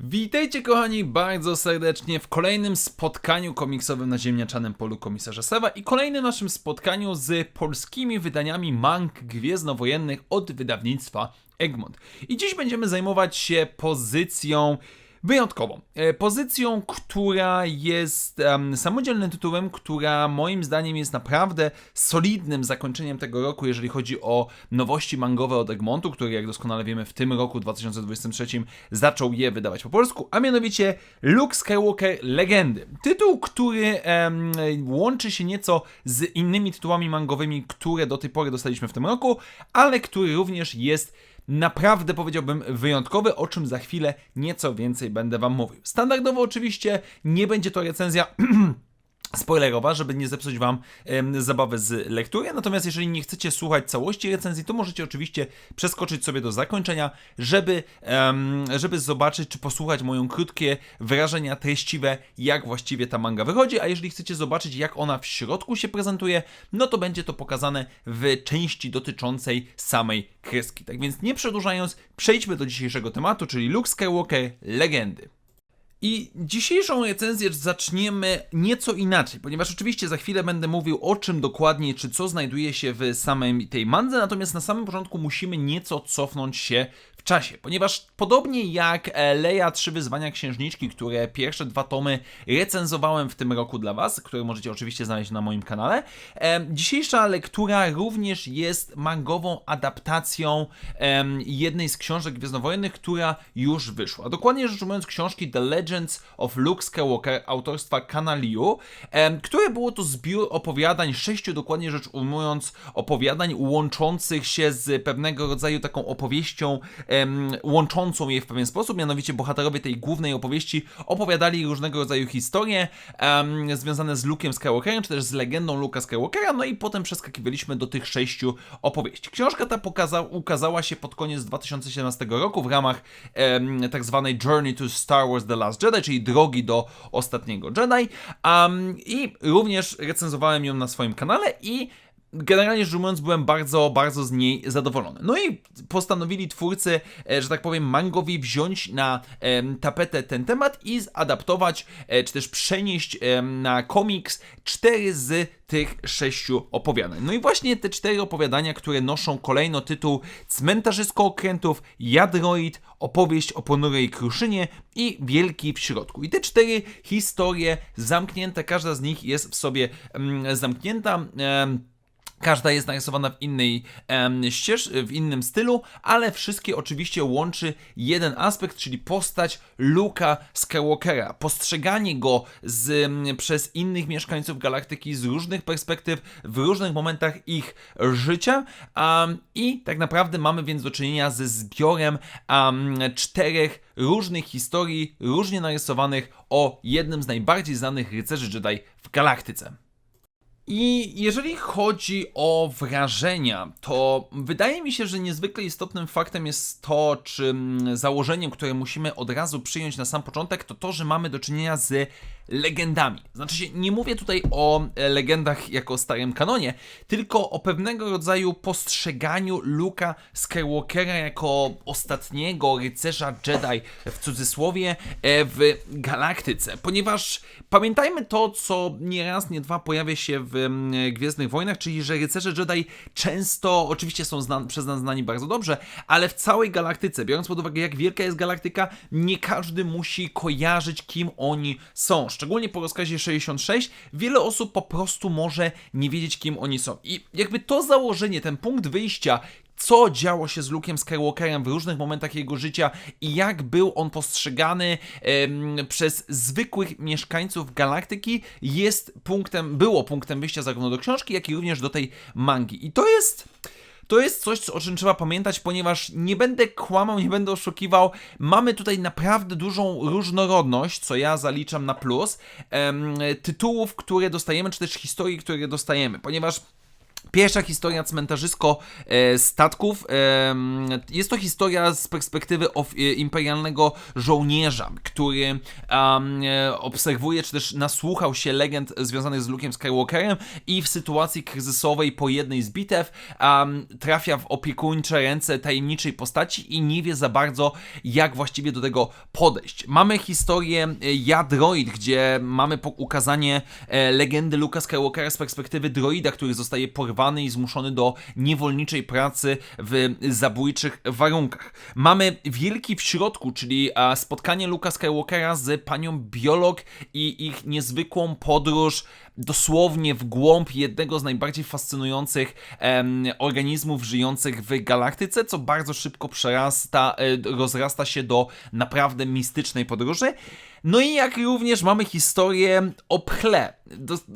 Witajcie kochani bardzo serdecznie w kolejnym spotkaniu komiksowym na ziemniaczanym polu komisarza Sewa i kolejnym naszym spotkaniu z polskimi wydaniami mang gwiezdnowojennych od wydawnictwa Egmont. I dziś będziemy zajmować się pozycją wyjątkową. E, Pozycją, która jest em, samodzielnym tytułem, która moim zdaniem jest naprawdę solidnym zakończeniem tego roku, jeżeli chodzi o nowości mangowe od Egmontu, który jak doskonale wiemy w tym roku 2023 zaczął je wydawać po polsku, a mianowicie Luke Skywalker Legendy. Tytuł, który em, łączy się nieco z innymi tytułami mangowymi, które do tej pory dostaliśmy w tym roku, ale który również jest naprawdę powiedziałbym wyjątkowy, o czym za chwilę nieco więcej będę Wam mówił. Standardowo oczywiście nie będzie to recenzja. Spoilerowa, żeby nie zepsuć Wam zabawy z lektury. Natomiast jeżeli nie chcecie słuchać całości recenzji, to możecie oczywiście przeskoczyć sobie do zakończenia, żeby, żeby zobaczyć czy posłuchać moją krótkie wrażenia treściwe, jak właściwie ta manga wychodzi. A jeżeli chcecie zobaczyć, jak ona w środku się prezentuje, no to będzie to pokazane w części dotyczącej samej kreski. Tak więc nie przedłużając, przejdźmy do dzisiejszego tematu, czyli Luke Skywalker Legendy. I dzisiejszą recenzję zaczniemy nieco inaczej, ponieważ oczywiście za chwilę będę mówił o czym dokładnie, czy co znajduje się w samej tej mandze, natomiast na samym początku musimy nieco cofnąć się w czasie, ponieważ podobnie jak e, Leia Trzy Wyzwania Księżniczki, które pierwsze dwa tomy recenzowałem w tym roku dla Was, które możecie oczywiście znaleźć na moim kanale, e, dzisiejsza lektura również jest mangową adaptacją jednej z książek gwiezdnowojennych, która już wyszła. Dokładnie rzecz ujmując książki The Legends of Luke Skywalker autorstwa Kanaliu, które było to zbiór opowiadań, sześciu dokładnie rzecz ujmując opowiadań łączących się z pewnego rodzaju taką opowieścią łączącą je w pewien sposób, mianowicie bohaterowie tej głównej opowieści opowiadali różnego rodzaju historie związane z Luke'em Skywalkerem, czy też z legendą Luke'a Skywalkera, no i potem przeskakiwaliśmy do tych sześciu opowieści. Książka ta pokaza- ukazała się pod koniec 2017 roku w ramach tak zwanej Journey to Star Wars The Last Jedi, czyli drogi do ostatniego Jedi. Um, I również recenzowałem ją na swoim kanale i generalnie rzecz ujmując, byłem bardzo, bardzo z niej zadowolony. No i postanowili twórcy, e, że tak powiem, mangowi wziąć na tapetę ten temat i zadaptować, e, czy też przenieść na komiks cztery z tych sześciu opowiadań. No i właśnie te cztery opowiadania, które noszą kolejno tytuł Cmentarzysko Okrętów, Jadroid, Opowieść o ponurej kruszynie i Wielki w środku. I te cztery historie zamknięte, każda z nich jest w sobie zamknięta. Każda jest narysowana w innej em, ścież, w innym stylu, ale wszystkie oczywiście łączy jeden aspekt, czyli postać Luka Skywalkera. Postrzeganie go z, przez innych mieszkańców galaktyki z różnych perspektyw, w różnych momentach ich życia. I tak naprawdę mamy więc do czynienia ze zbiorem em, czterech różnych historii, różnie narysowanych o jednym z najbardziej znanych rycerzy Jedi w galaktyce. I jeżeli chodzi o wrażenia, to wydaje mi się, że niezwykle istotnym faktem jest to, czy mm, założeniem, które musimy od razu przyjąć na sam początek, to to, że mamy do czynienia z legendami. Znaczy się, nie mówię tutaj o legendach jako starym kanonie, tylko o pewnego rodzaju postrzeganiu Luka Skywalkera jako ostatniego rycerza Jedi w cudzysłowie e, w galaktyce, ponieważ pamiętajmy to, co nie raz, nie dwa pojawia się w Gwiezdnych Wojnach, czyli że rycerze Jedi często, oczywiście są przez nas znani bardzo dobrze, ale w całej galaktyce, biorąc pod uwagę jak wielka jest galaktyka, nie każdy musi kojarzyć kim oni są. Szczególnie po rozkazie 66 wiele osób po prostu może nie wiedzieć kim oni są. I jakby to założenie, ten punkt wyjścia, co działo się z Luke'em Skywalkerem w różnych momentach jego życia i jak był on postrzegany em, przez zwykłych mieszkańców galaktyki, jest punktem, było punktem wyjścia zarówno do książki, jak i również do tej mangi. I to jest. To jest coś, o czym trzeba pamiętać, ponieważ nie będę kłamał, nie będę oszukiwał. Mamy tutaj naprawdę dużą różnorodność, co ja zaliczam na plus, em, tytułów, które dostajemy, czy też historii, które dostajemy, ponieważ Pierwsza historia cmentarzysko e, statków. jest to historia z perspektywy e, imperialnego żołnierza, który e, obserwuje, czy też nasłuchał się legend związanych z Luke'em Skywalkerem i w sytuacji kryzysowej po jednej z bitew trafia w opiekuńcze ręce tajemniczej postaci i nie wie za bardzo, jak właściwie do tego podejść. Mamy historię Ja Droid, gdzie mamy ukazanie legendy Luke'a Skywalkera z perspektywy droida, który zostaje porwany i zmuszony do niewolniczej pracy w zabójczych warunkach. Mamy Wielki w środku, czyli spotkanie Luke'a Skywalkera z panią biolog i ich niezwykłą podróż dosłownie w głąb jednego z najbardziej fascynujących em, organizmów żyjących w galaktyce, co bardzo szybko przerasta, e, rozrasta się do naprawdę mistycznej podróży. No i jak również mamy historię o pchle.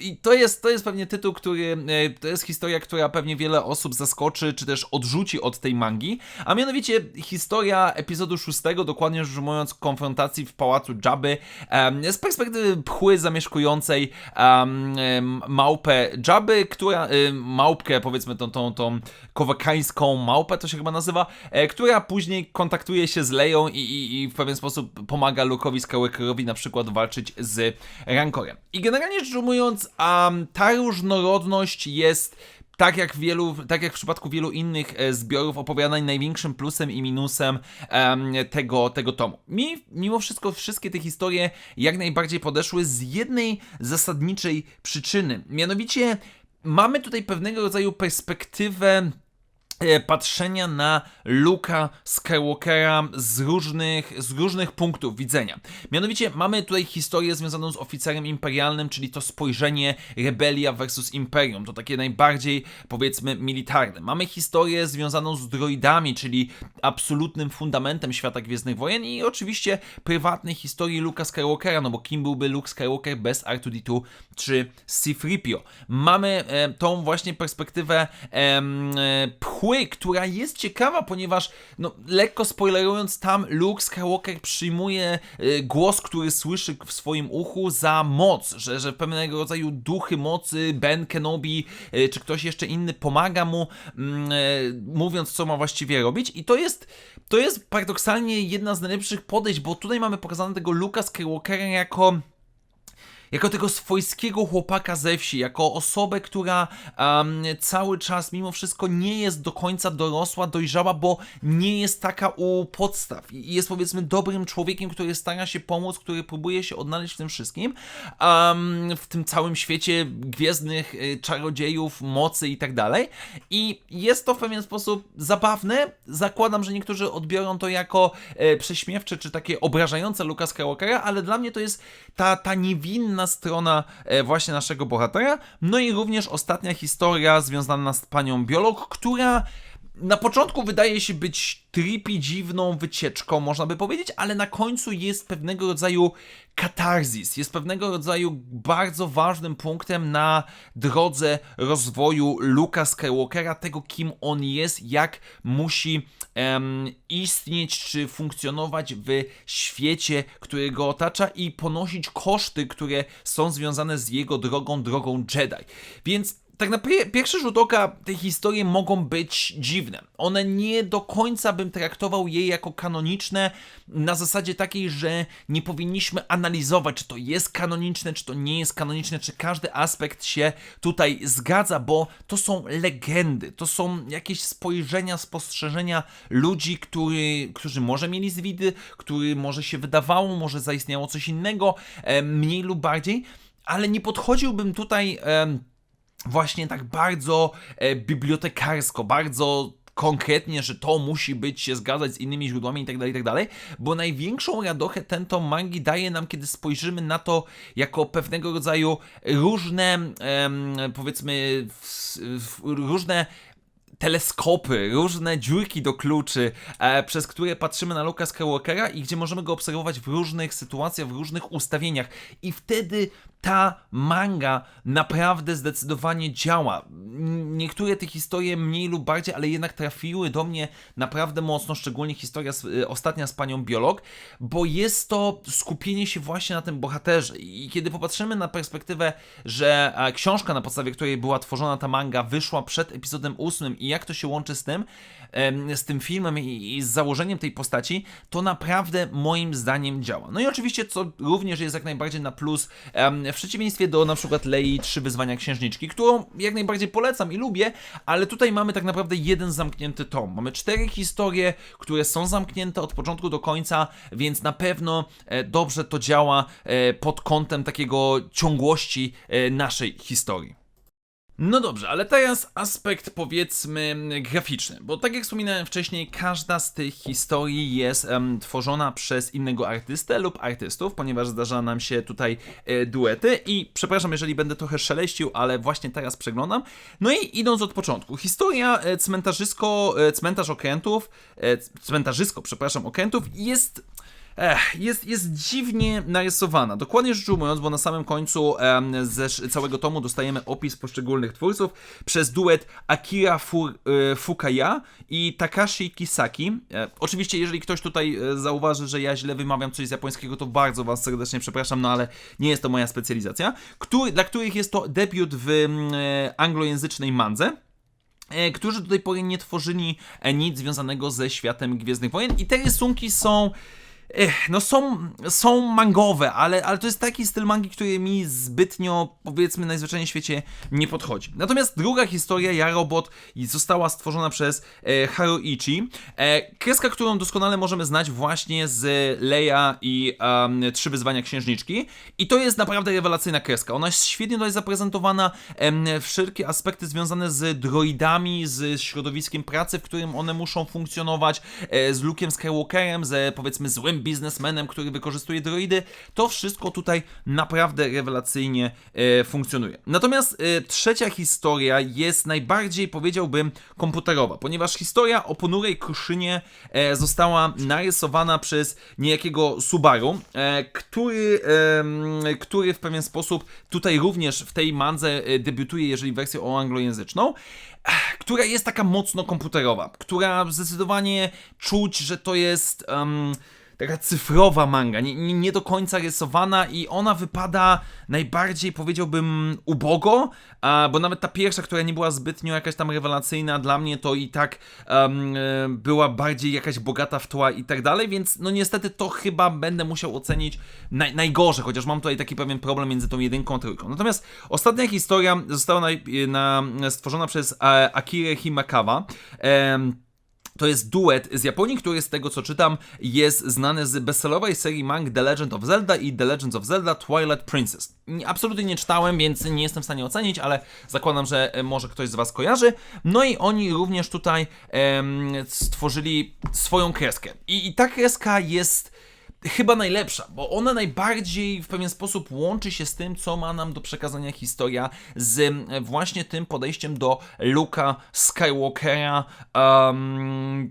I to jest, to jest pewnie tytuł, który. e, To jest historia, która pewnie wiele osób zaskoczy, czy też odrzuci od tej mangi. A mianowicie historia epizodu 6, dokładnie rzecz ujmując, konfrontacji w pałacu Jabby em, z perspektywy pchły zamieszkującej em, małpę Jabby, która. małpkę, powiedzmy, tą, tą, tą kowakańską małpę, to się chyba nazywa, e, która później kontaktuje się z Leją i, i, i w pewien sposób pomaga Luke'owi Skywalkerowi na przykład walczyć z Rancorem. I generalnie rzecz ujmując, um, ta różnorodność jest tak jak, wielu, tak jak w przypadku wielu innych e, zbiorów opowiadań, największym plusem i minusem em, tego, tego tomu. Mi mimo wszystko wszystkie te historie jak najbardziej podeszły z jednej zasadniczej przyczyny. Mianowicie mamy tutaj pewnego rodzaju perspektywę patrzenia na Luka Skywalkera z różnych, z różnych punktów widzenia. Mianowicie mamy tutaj historię związaną z oficerem imperialnym, czyli to spojrzenie rebelia versus imperium, to takie najbardziej powiedzmy militarne. Mamy historię związaną z droidami, czyli absolutnym fundamentem świata Gwiezdnych Wojen i oczywiście prywatnej historii Luka Skywalkera, no bo kim byłby Luke Skywalker bez R2-D2 czy C-3PO. Mamy e, tą właśnie perspektywę e, pchły, która jest ciekawa, ponieważ no, lekko spoilerując, tam Luke Skywalker przyjmuje e, głos, który słyszy w swoim uchu za moc, że, że pewnego rodzaju duchy mocy, Ben Kenobi e, czy ktoś jeszcze inny pomaga mu, mm, e, mówiąc co ma właściwie robić. I to jest, to jest paradoksalnie jedna z najlepszych podejść, bo tutaj mamy pokazane tego Luka Skywalkera jako jako tego swojskiego chłopaka ze wsi, jako osobę, która em, cały czas mimo wszystko nie jest do końca dorosła, dojrzała, bo nie jest taka u podstaw. I jest powiedzmy dobrym człowiekiem, który stara się pomóc, który próbuje się odnaleźć w tym wszystkim, em, w tym całym świecie gwiezdnych y, czarodziejów, mocy i tak dalej. I jest to w pewien sposób zabawne. Zakładam, że niektórzy odbiorą to jako e, prześmiewcze czy takie obrażające Luka Skywalkera, ale dla mnie to jest ta, ta niewinna strona e, właśnie naszego bohatera. No i również ostatnia historia związana z panią biolog, która na początku wydaje się być trippy, dziwną wycieczką, można by powiedzieć, ale na końcu jest pewnego rodzaju katarzis, jest pewnego rodzaju bardzo ważnym punktem na drodze rozwoju Luka Skywalkera, tego kim on jest, jak musi istnieć czy funkcjonować w świecie, który go otacza i ponosić koszty, które są związane z jego drogą, drogą Jedi. Więc tak na pie- pierwszy rzut oka te historie mogą być dziwne. One nie do końca bym traktował je jako kanoniczne na zasadzie takiej, że nie powinniśmy analizować, czy to jest kanoniczne, czy to nie jest kanoniczne, czy każdy aspekt się tutaj zgadza, bo to są legendy, to są jakieś spojrzenia, spostrzeżenia ludzi, który, którzy może mieli zwidy, który może się wydawało, może zaistniało coś innego, e, mniej lub bardziej, ale nie podchodziłbym tutaj... właśnie tak bardzo e, bibliotekarsko, bardzo konkretnie, że to musi być się zgadzać z innymi źródłami itd., itd., bo największą radochę ten tom mangi daje nam, kiedy spojrzymy na to jako pewnego rodzaju różne, em, powiedzmy, w, w, różne teleskopy, różne dziurki do kluczy, e, przez które patrzymy na Luka Skywalkera i gdzie możemy go obserwować w różnych sytuacjach, w różnych ustawieniach. I wtedy ta manga naprawdę zdecydowanie działa. niektóre te historie mniej lub bardziej, ale jednak trafiły do mnie naprawdę mocno, szczególnie historia z, y, ostatnia z panią biolog, bo jest to skupienie się właśnie na tym bohaterze. I kiedy popatrzymy na perspektywę, że e, książka, na podstawie której była tworzona ta manga, wyszła przed epizodem ósmym i jak to się łączy z tym, z tym filmem i, z założeniem tej postaci, to naprawdę moim zdaniem działa. No i oczywiście, co również jest jak najbardziej na plus, w przeciwieństwie do na przykład Lei Trzy Wyzwania Księżniczki, którą jak najbardziej polecam i lubię, ale tutaj mamy tak naprawdę jeden zamknięty tom. Mamy cztery historie, które są zamknięte od początku do końca, więc na pewno e, dobrze to działa e, pod kątem takiego ciągłości e, naszej historii. No dobrze, ale teraz aspekt powiedzmy graficzny, bo tak jak wspominałem wcześniej, każda z tych historii jest tworzona przez innego artystę lub artystów, ponieważ zdarza nam się tutaj e, duety i przepraszam, jeżeli będę trochę szeleścił, ale właśnie teraz przeglądam. No i idąc od początku, historia e, cmentarzysko, e, cmentarz okrętów, e, cmentarzysko, przepraszam, okrętów jest Ech, jest, jest dziwnie narysowana. Dokładnie rzecz ujmując, bo na samym końcu em, ze całego tomu dostajemy opis poszczególnych twórców przez duet Akira Fur, e, Fukaya i Takashi Kisaki. E, oczywiście, jeżeli ktoś tutaj e, zauważy, że ja źle wymawiam coś z japońskiego, to bardzo Was serdecznie przepraszam, no ale nie jest to moja specjalizacja. Dla których jest to debiut w e, anglojęzycznej mandze e, którzy do tej pory nie tworzyli e, nic związanego ze światem Gwiezdnych Wojen i te rysunki są Ech, no są, są mangowe, ale, ale to jest taki styl mangi, który mi zbytnio, powiedzmy, najzwyczajniej w świecie nie podchodzi. Natomiast druga historia, Ja Robot, została stworzona przez e, Haruichi. E, kreska, którą doskonale możemy znać właśnie z Leia i um, Trzy Wyzwania Księżniczki. I to jest naprawdę rewelacyjna kreska. Ona jest świetnie tutaj zaprezentowana, em, wszelkie aspekty związane z droidami, z środowiskiem pracy, w którym one muszą funkcjonować, e, z Luke'em Skywalkerem, z powiedzmy złym biznesmenem, który wykorzystuje droidy. To wszystko tutaj naprawdę rewelacyjnie e, funkcjonuje. Natomiast e, trzecia historia jest najbardziej, powiedziałbym, komputerowa, ponieważ historia o ponurej kruszynie e, została narysowana przez niejakiego Subaru, e, który, em, który w pewien sposób tutaj również w tej mandze e, debiutuje, jeżeli wersję o anglojęzyczną ech, która jest taka mocno komputerowa, która zdecydowanie czuć, że to jest em, taka cyfrowa manga, nie, nie, nie do końca rysowana i ona wypada najbardziej, powiedziałbym, ubogo, bo nawet ta pierwsza, która nie była zbytnio jakaś tam rewelacyjna, dla mnie to i tak e, była bardziej jakaś bogata w tła i tak dalej, więc no niestety to chyba będę musiał ocenić naj, najgorzej, chociaż mam tutaj taki pewien problem między tą jedynką a trójką. Natomiast ostatnia historia została naj, na, stworzona przez e, Akire Himakawa. To jest duet z Japonii, który z tego co czytam jest znany z bestsellowej serii mang The Legend of Zelda i The Legends of Zelda Twilight Princess. Nie- Absolutnie nie czytałem, więc nie jestem w stanie ocenić, ale zakładam, że e, może ktoś z Was kojarzy. No i oni również tutaj em, stworzyli swoją kreskę. I, I ta kreska jest chyba najlepsza, bo ona najbardziej w pewien sposób łączy się z tym, co ma nam do przekazania historia, z właśnie tym podejściem do Luka Skywalkera. Um,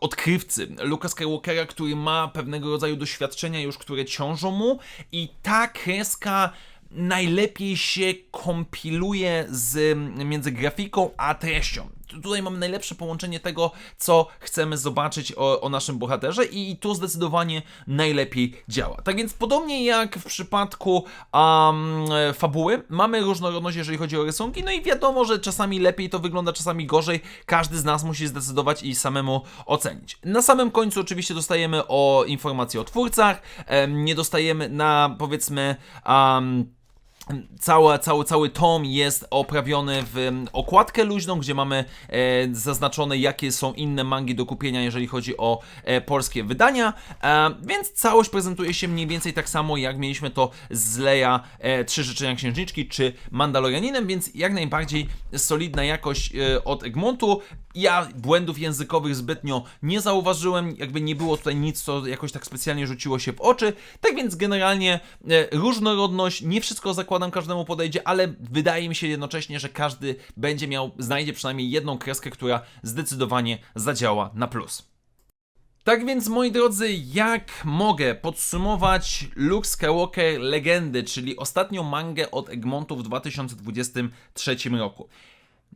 odkrywcy, Luka Skywalkera, który ma pewnego rodzaju doświadczenia już, które ciążą mu i ta kreska najlepiej się kompiluje z, między grafiką a treścią. Tu- Tutaj mamy najlepsze połączenie tego, co chcemy zobaczyć o, o naszym bohaterze i tu zdecydowanie najlepiej działa. Tak więc podobnie jak w przypadku um, fabuły, mamy różnorodność, jeżeli chodzi o rysunki, no i wiadomo, że czasami lepiej to wygląda, czasami gorzej. Każdy z nas musi zdecydować i samemu ocenić. Na samym końcu oczywiście dostajemy o informacje o twórcach, nie dostajemy na powiedzmy um, Cały, cały, cały tom jest oprawiony w em, okładkę luźną, gdzie mamy e, zaznaczone, jakie są inne mangi do kupienia, jeżeli chodzi o e, polskie wydania. E, więc całość prezentuje się mniej więcej tak samo, jak mieliśmy to z Leia Trzy Życzenia Księżniczki czy Mandalorianinem, więc jak najbardziej solidna jakość od Egmontu. Ja błędów językowych zbytnio nie zauważyłem, jakby nie było tutaj nic, co jakoś tak specjalnie rzuciło się w oczy. Tak więc generalnie różnorodność, nie wszystko zakładam każdemu podejdzie, ale wydaje mi się jednocześnie, że każdy będzie miał, znajdzie przynajmniej jedną kreskę, która zdecydowanie zadziała na plus. Tak więc, moi drodzy, jak mogę podsumować Luke Skywalker Legendy, czyli ostatnią mangę od Egmontu w 2023 roku?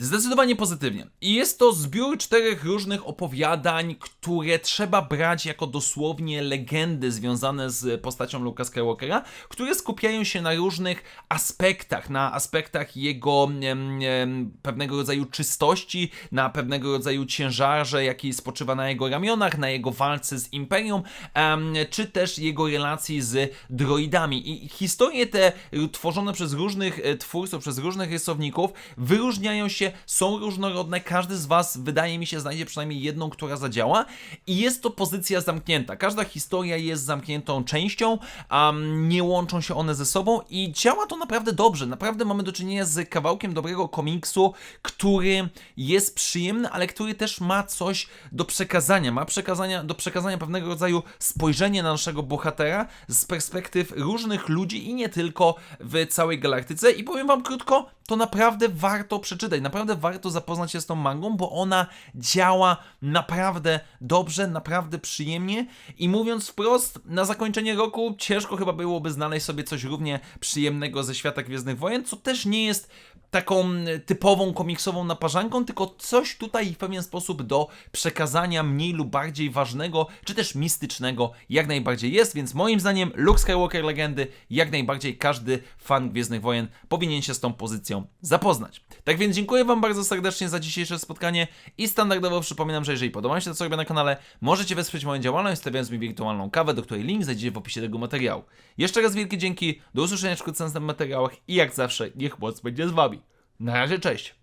Zdecydowanie pozytywnie. I jest to zbiór czterech różnych opowiadań, które trzeba brać jako dosłownie legendy związane z postacią Luka Skywalkera, które skupiają się na różnych aspektach, na aspektach jego em, em, pewnego rodzaju czystości, na pewnego rodzaju ciężarze, jaki spoczywa na jego ramionach, na jego walce z Imperium, em, czy też jego relacji z droidami. I historie te tworzone przez różnych e, twórców, przez różnych rysowników wyróżniają się, są różnorodne. Każdy z Was, wydaje mi się, znajdzie przynajmniej jedną, która zadziała. I jest to pozycja zamknięta. Każda historia jest zamkniętą częścią, a nie łączą się one ze sobą i działa to naprawdę dobrze. Naprawdę mamy do czynienia z kawałkiem dobrego komiksu, który jest przyjemny, ale który też ma coś do przekazania. Ma przekazania, do przekazania pewnego rodzaju spojrzenie na naszego bohatera z perspektyw różnych ludzi i nie tylko w całej galaktyce. I powiem Wam krótko, to naprawdę warto przeczytać, naprawdę warto zapoznać się z tą mangą, bo ona działa naprawdę dobrze, naprawdę przyjemnie. I mówiąc wprost, na zakończenie roku ciężko chyba byłoby znaleźć sobie coś równie przyjemnego ze świata Gwiezdnych Wojen, co też nie jest taką typową komiksową naparzanką, tylko coś tutaj w pewien sposób do przekazania mniej lub bardziej ważnego, czy też mistycznego jak najbardziej jest, więc moim zdaniem Luke Skywalker Legendy jak najbardziej każdy fan Gwiezdnych Wojen powinien się z tą pozycją zapoznać. Tak więc dziękuję Wam bardzo serdecznie za dzisiejsze spotkanie i standardowo przypominam, że jeżeli podoba się to, co robię na kanale, możecie wesprzeć moją działalność stawiając mi wirtualną kawę, do której link znajdziecie w opisie tego materiału. Jeszcze raz wielkie dzięki, do usłyszenia wkrótce w materiałach i jak zawsze niech moc będzie z Wami. Na razie, cześć!